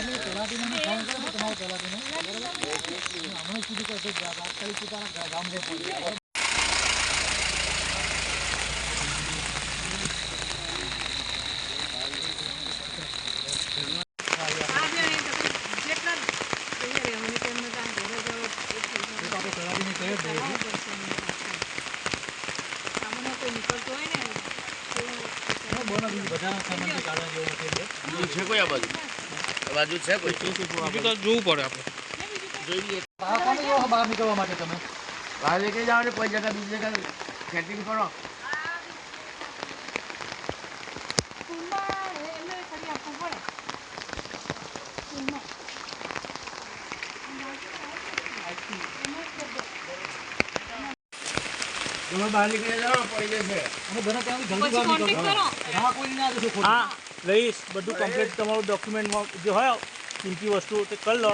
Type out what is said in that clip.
જણાવો પહેલા તમે બરાબર હમણાં સુધી કરશે જ તાત્કાલિક પોતાના ગામ પર પહોંચી એટલે. છે કોઈ આ બાજુ બાજુ છે કોઈ? બીજું તો જોવું પડે આપણે. જોઈ લઈએ બહાર નીકળવા માટે તમે બહાર નીકળી જાઓ ને કોઈ જગ્યા બીજી જગ્યા સેટિંગ કરો તમે બહાર નીકળી જાઓ પડી જશે અને બને ત્યાં જલ્દી બહાર નીકળો ઘણા કોઈ ના જશે ખોટું. લઈશ બધું કમ્પ્લીટ તમારું ડોક્યુમેન્ટમાં જે હોય કિંમતી વસ્તુ તે કરી લો.